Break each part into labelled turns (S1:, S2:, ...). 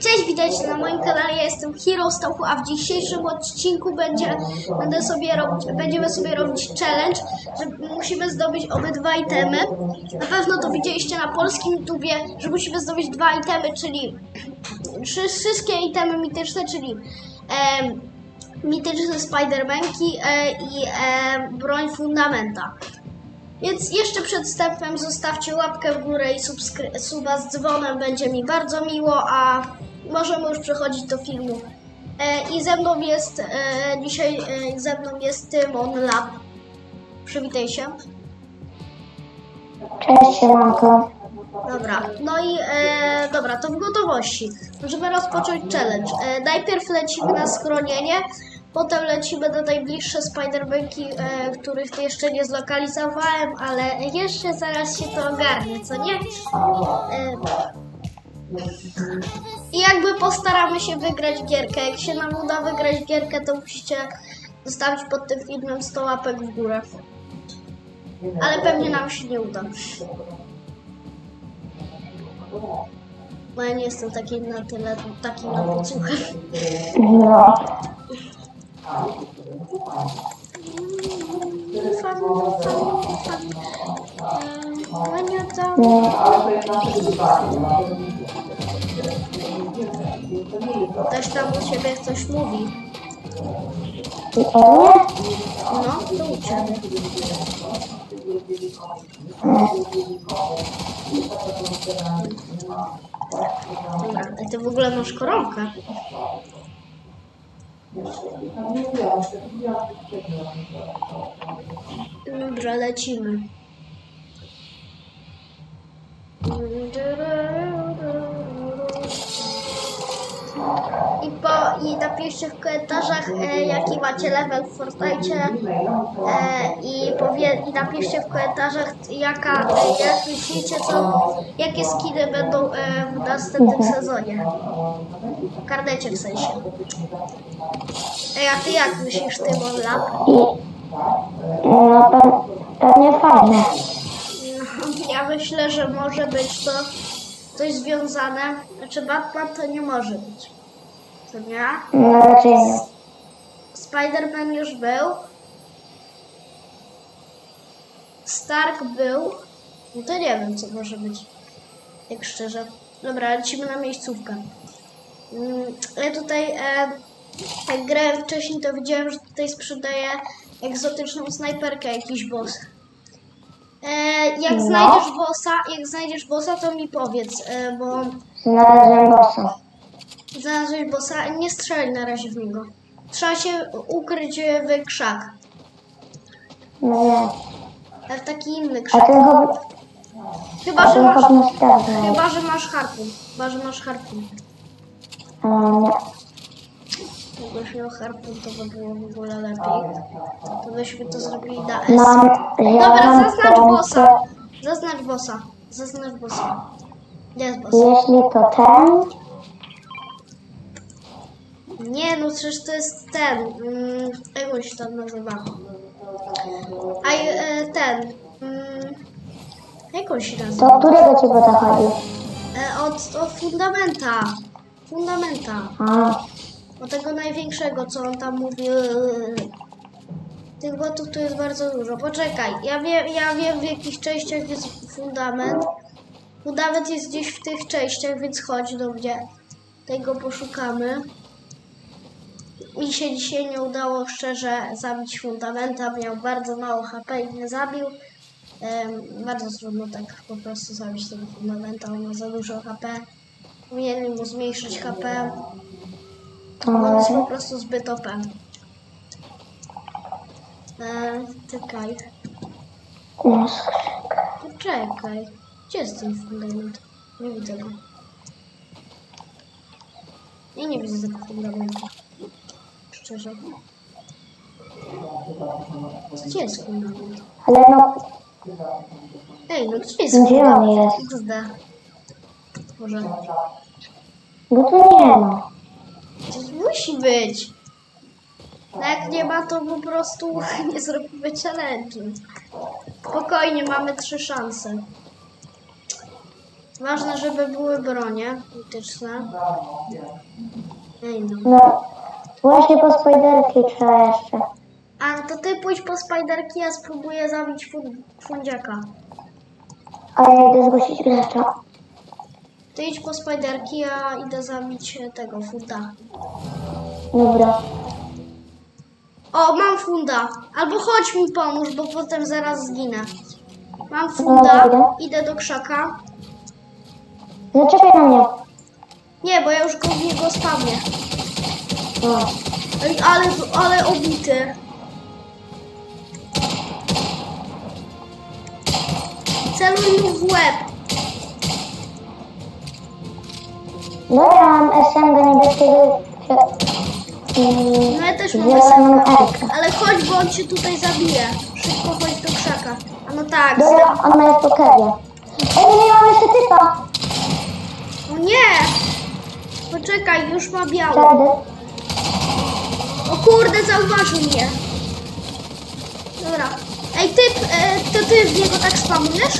S1: Cześć, witajcie na moim kanale, ja jestem Hero Stochu, a w dzisiejszym odcinku będzie, będę sobie robić, będziemy sobie robić challenge, że musimy zdobyć obydwa itemy. Na pewno to widzieliście na polskim YouTubie, że musimy zdobyć dwa itemy, czyli wszy- wszystkie itemy mityczne, czyli em, mityczne Spidermanki e, i e, broń Fundamenta. Więc jeszcze przed wstępem zostawcie łapkę w górę i suba z dzwonem, będzie mi bardzo miło, a możemy już przechodzić do filmu. E, I ze mną jest, e, dzisiaj e, ze mną jest Tymon Lab. Przywitaj się.
S2: Cześć, siemanko.
S1: Dobra, no i e, dobra, to w gotowości. Możemy rozpocząć challenge. E, najpierw lecimy na schronienie, potem lecimy do najbliższe Spidermanki, e, których jeszcze nie zlokalizowałem, ale jeszcze zaraz się to ogarnie, co nie? E, I jakby postaramy się wygrać gierkę. Jak się nam uda wygrać gierkę, to musicie zostawić pod tym filmem 100 łapek w górę. Ale pewnie nam się nie uda. Bo ja nie jestem taki na tyle, taki na podsłuchem.
S2: No,
S1: Ktoś tam u siebie coś mówi.
S2: o?
S1: No, to u ciebie. Dobra, ty w ogóle masz koronkę. Dobra, lecimy. I, po, I napiszcie w komentarzach, e, jaki macie level w Fortnite e, i, powie, i napiszcie w komentarzach, jaka, e, jak myślicie, co, jakie skiny będą e, w następnym sezonie. W karnecie w sensie. Ej, a ty jak myślisz, ty Lab?
S2: I no to pewnie fajne.
S1: No, Ja myślę, że może być to coś związane. Znaczy Batman to nie może być. Nie?
S2: No raczej nie.
S1: Spider-Man już był. Stark był. No to nie wiem, co może być. Jak szczerze. Dobra, lecimy na miejscówkę. Mm, Ja tutaj, e, jak grałem wcześniej, to widziałem, że tutaj sprzedaje egzotyczną snajperkę jakiś boss. E, jak
S2: No.
S1: znajdziesz bossa, jak znajdziesz bossa, to mi powiedz, e, bo
S2: Znalazłem bossa.
S1: Znalazłeś bossa, nie strzelaj na razie w niego. Trzeba się ukryć w krzak.
S2: No nie.
S1: Ale w taki inny
S2: A
S1: krzak.
S2: ten.
S1: Chyba,
S2: A
S1: że
S2: ten
S1: masz,
S2: stawę.
S1: chyba, że masz harpun. Chyba, że masz harpun.
S2: A nie.
S1: Jakbyś miał harpun, to by było w ogóle lepiej. To byśmy to zrobili na S.
S2: Mam... Ja
S1: Dobra,
S2: mam
S1: zaznacz bossa. Zaznacz bossa. Zaznacz bossa. Gdzie jest boss?
S2: Jeśli to ten...
S1: Nie, no przecież to jest ten. Mm, jak on się tam nazywa? A e, ten. Mm, jak on się nazywa?
S2: To którego ci chodzi?
S1: E, od, od fundamenta. Fundamenta.
S2: A,
S1: Od tego największego, co on tam mówił. Tych botów tu jest bardzo dużo. Poczekaj, ja wiem, ja wiem w jakich częściach jest fundament. Fundament jest gdzieś w tych częściach, więc chodź do mnie. Tego poszukamy. Mi się dzisiaj nie udało szczerze zabić fundamenta. Miał bardzo mało HP i nie zabił. Em, bardzo trudno tak po prostu zabić tego fundamenta. On ma za dużo HP. Powinienem mu zmniejszyć HP. On jest po prostu zbyt OP. Eee, czekaj. Poczekaj. Gdzie jest ten fundament? Nie widzę go. Ja nie widzę tego fundamentu. Szczerze. Gdzie jest fundament?
S2: Ale no...
S1: Ej, no gdzie jest
S2: Gdzie on
S1: fundament?
S2: jest?
S1: XD. Może.
S2: Bo tu nie ma.
S1: Gdzieś musi być. No jak nie ma, to po prostu nie zrobimy challenge. Spokojnie, mamy trzy szanse. Ważne, żeby były bronie mityczne. Ej no.
S2: No, właśnie po spajderki trzeba jeszcze.
S1: A to ty pójdź po spajderki, ja spróbuję zabić fun- fundziaka.
S2: A ja idę zgłosić gracza.
S1: Ty idź po spajderki, ja idę zabić e, tego funda.
S2: Dobra.
S1: O, mam funda. Albo chodź mi pomóż, bo potem zaraz zginę. Mam funda,
S2: Dobra.
S1: idę do krzaka.
S2: Zaczekaj na mnie.
S1: Nie, bo ja już go w niego spadnę.
S2: No.
S1: Ej, ale, ale obity. Celuj mu w łeb.
S2: No ja mam SMG niebieskiego. Mm,
S1: No ja też mam
S2: Zieloną
S1: SMG. Ale chodź, bo on cię tutaj zabije. Szybko chodź do krzaka. A no tak.
S2: Dobra, ona jest po kewie. Ej, nie mam jeszcze typa.
S1: O nie! Poczekaj, już ma biało. Kurde, zauważył mnie. Dobra. Ej, ty, e, to ty w niego tak spamujesz?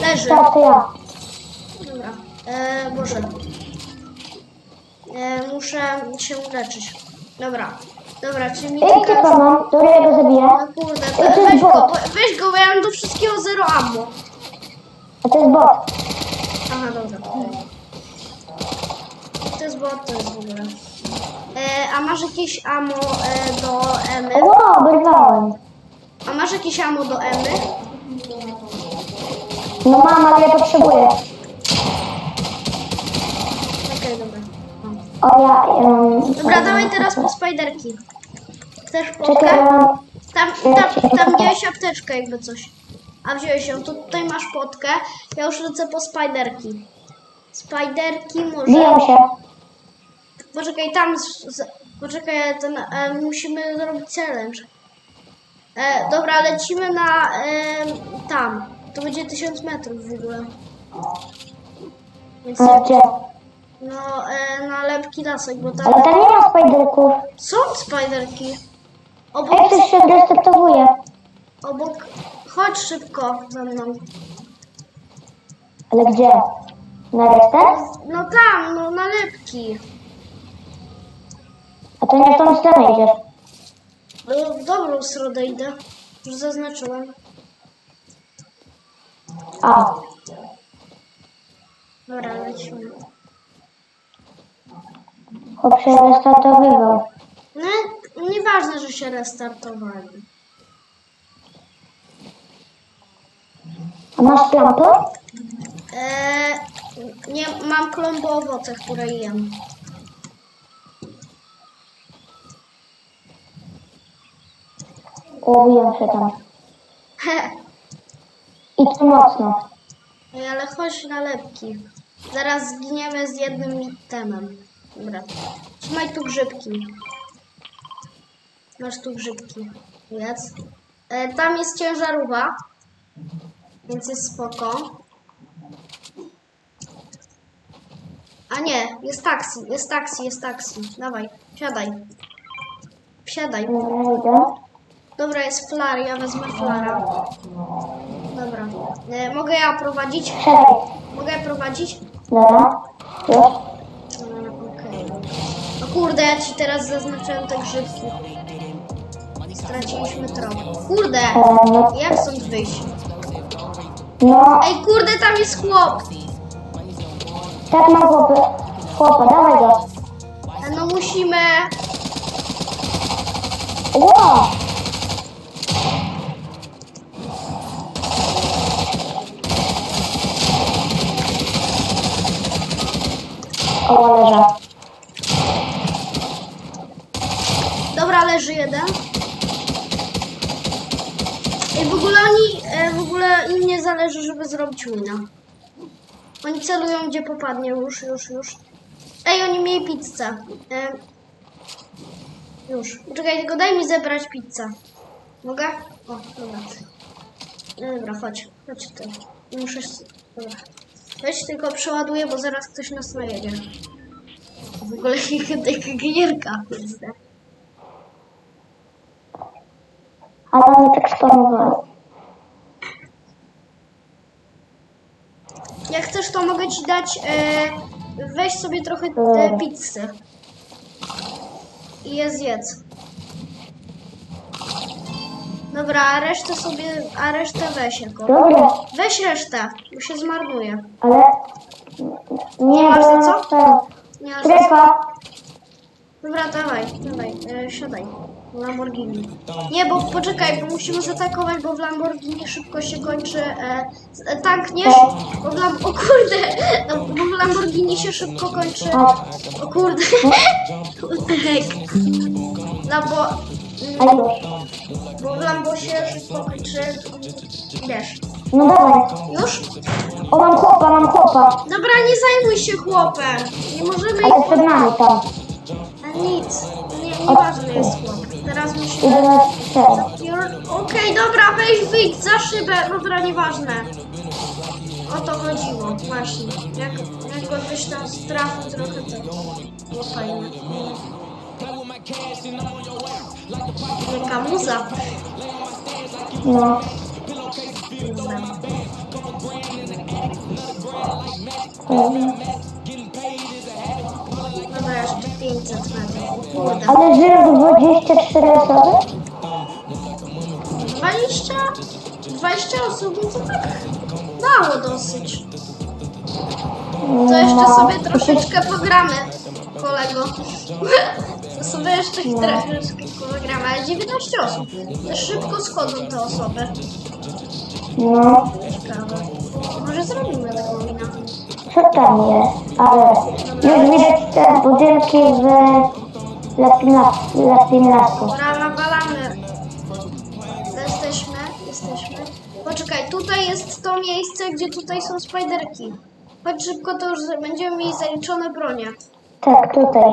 S1: Leży.
S2: Tak, ja.
S1: Dobra. E, Boże. E, muszę się uleczyć. Dobra. Dobra, czy mi
S2: Ej, typa
S1: tylko...
S2: mam. Dobra, ja go zabiję.
S1: No kurde,
S2: Ej,
S1: to
S2: to jest
S1: weź go,
S2: bot.
S1: bo- weź go, bo ja mam do wszystkiego zero ammo.
S2: A to jest bot.
S1: Aha, dobra. To jest bot, to jest w ogóle. E, a masz jakieś ammo e, do Emy?
S2: Ło, oberwałem.
S1: A masz jakieś ammo do Emy?
S2: No mam, ale ja potrzebuję.
S1: Okej, dobra.
S2: O, ja... Um,
S1: Dobra, dawaj teraz po spajderki. Chcesz
S2: Czekaj,
S1: potkę?
S2: ja.
S1: Tam, tam, tam wziąłeś apteczkę jakby coś. A wziąłeś ją, to tutaj masz potkę. Ja już lecę po spajderki. Spajderki może...
S2: Biją się.
S1: Poczekaj, tam... Z, z, poczekaj, ten, e, musimy zrobić challenge. E, dobra, lecimy na... E, tam. To będzie 1000 metrów w ogóle. Więc,
S2: No, gdzie?
S1: no, e, na lepki lasek, bo tam...
S2: Ale tam nie ma spajderków.
S1: Są spajderki.
S2: Ej,
S1: Obok,
S2: ktoś się restartowuje.
S1: obok... Chodź szybko za mną.
S2: Ale gdzie? Na restart?
S1: No tam, no na lepki.
S2: A to nie w tą stronę idziesz.
S1: No, w dobrą stronę idę. Już zaznaczyłem.
S2: A,
S1: Dobra, lecimy.
S2: chłop się restartowywał.
S1: No, nieważne, że się restartowali.
S2: A masz lampę?
S1: Eee, nie, mam klombo owoce, które jem.
S2: Łowiłem się tam.
S1: He,
S2: I to mocno.
S1: Ej, ale chodź na lepki. Zaraz zginiemy z jednym itemem. Dobra. Trzymaj tu grzybki. Masz tu grzybki. Jest. E, tam jest ciężarówka. Więc jest spoko. A nie, jest taksi, jest taksi, jest taksi. Dawaj, wsiadaj. Wsiadaj.
S2: Dobra, idę.
S1: Dobra, jest flar, ja wezmę flara. Dobra. E, mogę ja prowadzić?
S2: Siadaj.
S1: Mogę ja prowadzić?
S2: Dobra. Już?
S1: No, okej. Kurde, ja ci teraz zaznaczyłem te grzybki. Straciliśmy trop. Kurde!
S2: No,
S1: Jak stąd wyjść?
S2: no,
S1: Ej, kurde, tam jest chłop!
S2: tak mam chłopy. Chłopa, dawaj go.
S1: E, No musimy...
S2: Ło! O, leżę.
S1: Dobra, leży jeden. Ej, w ogóle oni... E, w ogóle im nie zależy, żeby zrobić wina. Oni celują, gdzie popadnie. Już, już, już. Ej, oni mieli pizzę. E, już. Czekaj, tylko daj mi zebrać pizzę. Mogę? O, dobra. No Dobra, chodź. Chodź ty. Muszę... Dobra. Weź tylko przeładuję, bo zaraz ktoś nas najedzie. W ogóle taka gierka.
S2: Ale oni tak spamowali.
S1: Jak chcesz to mogę ci dać. E, weź sobie trochę e, pizzy. I je zjedz. Dobra, a resztę sobie, a resztę weź jako.
S2: Dobra,
S1: Weź resztę, bo się zmarnuje.
S2: ale... Nie,
S1: masz za
S2: bo-
S1: co?
S2: ten,
S1: Nie masz
S2: Strefa.
S1: Dobra, dawaj, dawaj, e, siadaj. W Lamborghini. Nie, bo poczekaj, bo musimy zaatakować, bo w Lamborghini szybko się kończy. E, z- e, tankniesz? Bo w Lam- o kurde! No, bo w Lamborghini się szybko kończy. O kurde! What the heck? Lambo.
S2: A
S1: mm,
S2: już.
S1: Bo w Lambo się szybko kończy. Wiesz.
S2: No dawaj.
S1: Już?
S2: O, mam chłopa, mam chłopa.
S1: Dobra, nie zajmuj się chłopem. Nie możemy
S2: Ale
S1: ich
S2: przed nami tam.
S1: A nic. Nie, nieważny jest chłop. Teraz musimy.
S2: Idę na
S1: Okej, dobra, weź wyjdź za szybę. Dobra, nieważne. O to chodziło, właśnie. Jak, jak go byś tam strafił trochę, to było fajne. Jaka muza.
S2: No. Mhm.
S1: Dobra, jeszcze 500 metrów. Kurde.
S2: Ale żyją 24 osoby?
S1: 20? 20 osób, no to tak mało dosyć. To jeszcze
S2: No.
S1: sobie troszeczkę pogramy, kolego. To sobie jeszcze troszeczkę pogramy, ale 19 osób. To szybko schodzą te osoby.
S2: No.
S1: Ciekawe. Może zrobimy taką wina.
S2: Co tam jest? Ale już widać te budynki w Lapina- Lapinlasku.
S1: Dobra, nawalamy. Jesteśmy, jesteśmy. Poczekaj, tutaj jest to miejsce, gdzie tutaj są spiderki. Chodź szybko, to już będziemy mieli zaliczone bronie.
S2: Tak, tutaj.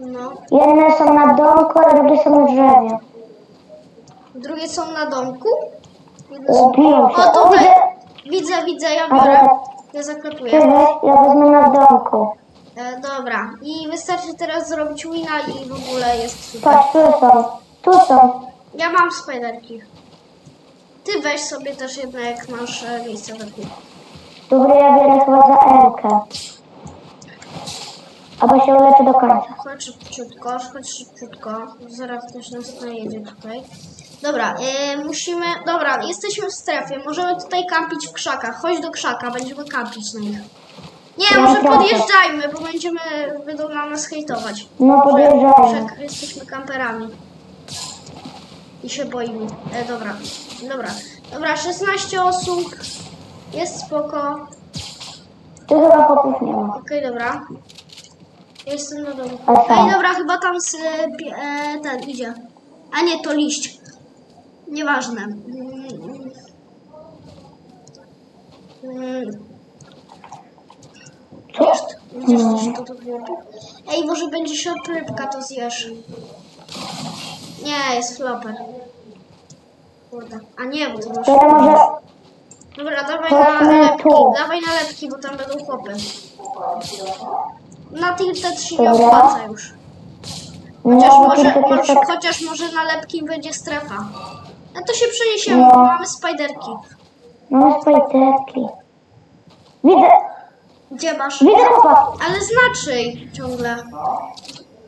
S1: No.
S2: Jedne są na domku, a drugie są na drzewie.
S1: Drugie są na domku. Jedne są...
S2: O, się.
S1: O,
S2: O,
S1: tutaj!
S2: widzę.
S1: Widzę, widzę, ja biorę. Ja zaklepuję.
S2: Ty weź, ja wezmę na domku.
S1: E, dobra. I wystarczy teraz zrobić wina i w ogóle jest super.
S2: Patrz, tu są. Tu są.
S1: Ja mam spiderki. Ty weź sobie też jedno, jak masz e, miejsce w ekwipunku.
S2: Dobra, ja biorę chyba za Elkę. Albo się uleczę do końca.
S1: Chodź szybciutko, chodź szybciutko. Zaraz ktoś nas najedzie tutaj. Dobra, e, musimy... Dobra, jesteśmy w strefie. Możemy tutaj kampić w krzakach. Chodź do krzaka, będziemy kampić na nich. Nie,
S2: Ja
S1: może podjeżdżajmy, bo będziemy... będą na nas hejtować.
S2: No podjeżdżajmy.
S1: Że jesteśmy kamperami. I się boimy. E, dobra, dobra. Dobra, 16 osób. Jest spoko.
S2: Tu chyba chłopów nie ma.
S1: Okej, dobra. Jestem na.
S2: A co?
S1: Ej, dobra, chyba tam z, e, e, ten idzie. A nie, to liść. Nieważne. Mm. Wiesz, co to było? Ej, może będzie short rybka, to zjesz. Nie, jest floper. Kurde. A nie, bo to masz...
S2: To może...
S1: Dobra, dawaj
S2: Chodźmy
S1: na lepki,
S2: tu.
S1: dawaj na lepki, bo tam będą chłopy. Na tilted się nie
S2: Dobra.
S1: opłaca już.
S2: No,
S1: Chociaż
S2: bo
S1: może,
S2: tylko
S1: może, chociaż może na lepki będzie strefa. No to się przeniesiemy,
S2: No.
S1: bo mamy spiderki.
S2: No, spajterki. Widzę,
S1: Gdzie masz?
S2: widzę chłopa.
S1: Ale znaczyj ciągle.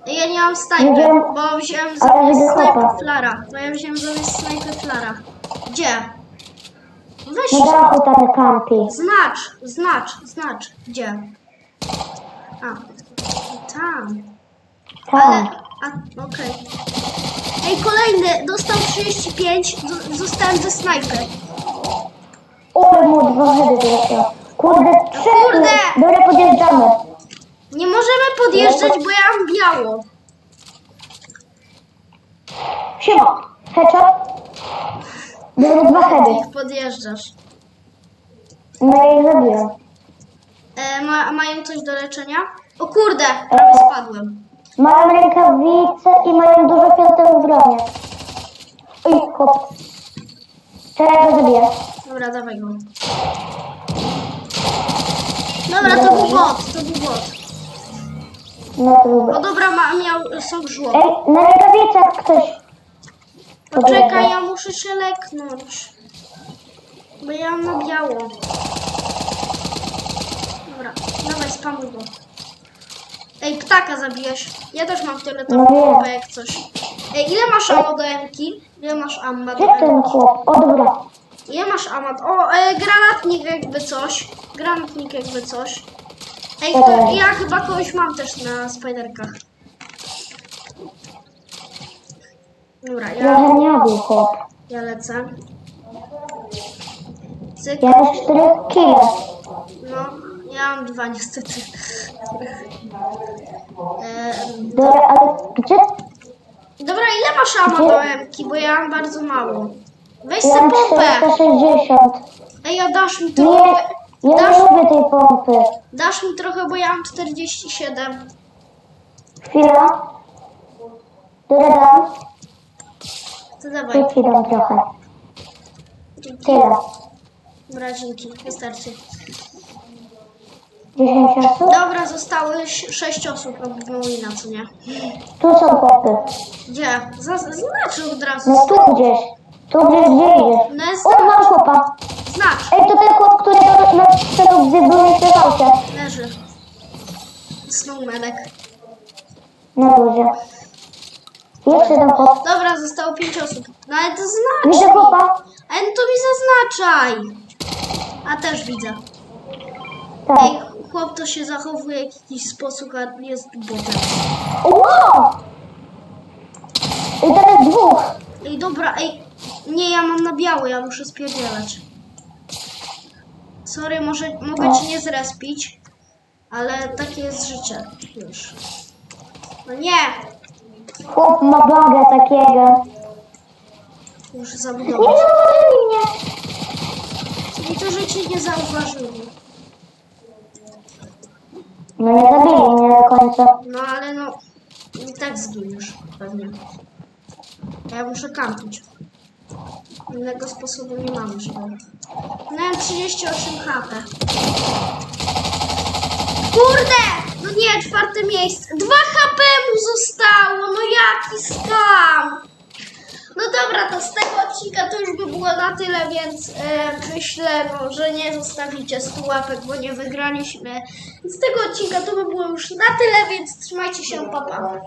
S1: Ja nie mam snajpy,
S2: Widziałem,
S1: bo wziąłem
S2: ale
S1: zamiast
S2: widzę
S1: snajpy
S2: chłopa.
S1: flara. Bo ja wziąłem zamiast flara. Gdzie? Weź,
S2: Na dachu tam kampi.
S1: znacz, znacz, znacz. Gdzie? A, tam. Ale,
S2: Tak.
S1: a, okej. Ej, kolejny, dostał 35, z- zostałem ze snajpy.
S2: Ole mu dwa hedy wyleciało. Kurde, trzech.
S1: Kurde!
S2: Dobra, podjeżdżamy.
S1: Nie możemy podjeżdżać, bo ja mam biało.
S2: Siema. Headshot. Dobra, dwa hedy.
S1: Ich podjeżdżasz.
S2: No ja ich zabiłem.
S1: E, ma, mają coś do leczenia? O kurde, prawie spadłem.
S2: Mają rękawice i mają dużo fioletowych broni. Oj, chłop. Czekaj, go zabiję.
S1: Dobra, dawaj go. Dobra, to był bot, to był bot.
S2: No to.
S1: O dobra, ma, miał, są żłoby.
S2: Ej, na rękawicach ktoś.
S1: Poczekaj, ja muszę się leknąć. Bo ja mam na biało. spamuj go. Ej, ptaka zabijesz. Ja też mam fioletową
S2: No
S1: bombę jak coś. Ej, ile masz ammo do Emki? Ile masz ammo do
S2: ten
S1: Emki?
S2: chłop? O dobra.
S1: Ile masz amat? O, e, granatnik jakby coś. Granatnik jakby coś. Ej, to
S2: Ej.
S1: ja chyba kogoś mam też na spiderkach. Dobra, ja,
S2: był chłop.
S1: ja lecę. Cyk.
S2: Ja mam cztery kile.
S1: No, ja mam dwa niestety.
S2: Dobra, ale gdzie?
S1: dobra, ile masz ama do Emki? Bo ja mam bardzo mało. Weź
S2: Ja
S1: sobie
S2: mam
S1: pompę.
S2: 460.
S1: Ej, a dasz mi
S2: Nie,
S1: trochę.
S2: ja
S1: Dasz,
S2: nie lubię tej pompy.
S1: dasz mi trochę, bo ja mam 47.
S2: Chwila. Dobra, dam.
S1: To dawaj.
S2: Ja ci dam trochę.
S1: Dzięki.
S2: Tyle.
S1: Dobra, dzięki. Wystarczy.
S2: 10 osób.
S1: Dobra, zostały ś- sześć osób robimy wina, co nie?
S2: Tu są popy.
S1: Gdzie? Zaz- Znaczy od razu.
S2: No tu gdzieś. Tu gdzieś, gdzie idziesz?
S1: No jest
S2: O, mam chłopa.
S1: Znacz.
S2: Ej, to ten chłop, który na, celu, gdzie były w aucie.
S1: Leży. Snowmanek.
S2: Na luzie. Jeszcze ten chłop.
S1: Dobra, zostało pięć osób. No ale to znacz
S2: Widzę
S1: mi.
S2: chłopa.
S1: Ale to mi zaznaczaj. A też widzę.
S2: Tak.
S1: Ej, chłop to się zachowuje w jakiś sposób, a jest botem.
S2: Wow! I teraz dwóch.
S1: Ej, dobra, ej. Nie, ja mam na biały, ja muszę spierdzielać. Sorry, może mogę ci nie zrespić, ale takie jest życie. Już. No nie!
S2: Chłop ma bagę takiego.
S1: Muszę
S2: Nie
S1: zabudować.
S2: zabij mnie.
S1: Czyli to, że cię nie zauważyli.
S2: No nie zabili mnie do końca.
S1: No ale no, i tak zginiesz pewnie. A Ja muszę kampić. Innego sposobu nie mam już. Miałem 38 HP. Kurde! No nie, czwarte miejsce. 2 HP mu zostało, no jaki skam! No dobra, to z tego odcinka to już by było na tyle, więc e, myślę, że nie zostawicie 100 łapek, bo nie wygraliśmy. Z tego odcinka to by było już na tyle, więc trzymajcie się, papa. Pa.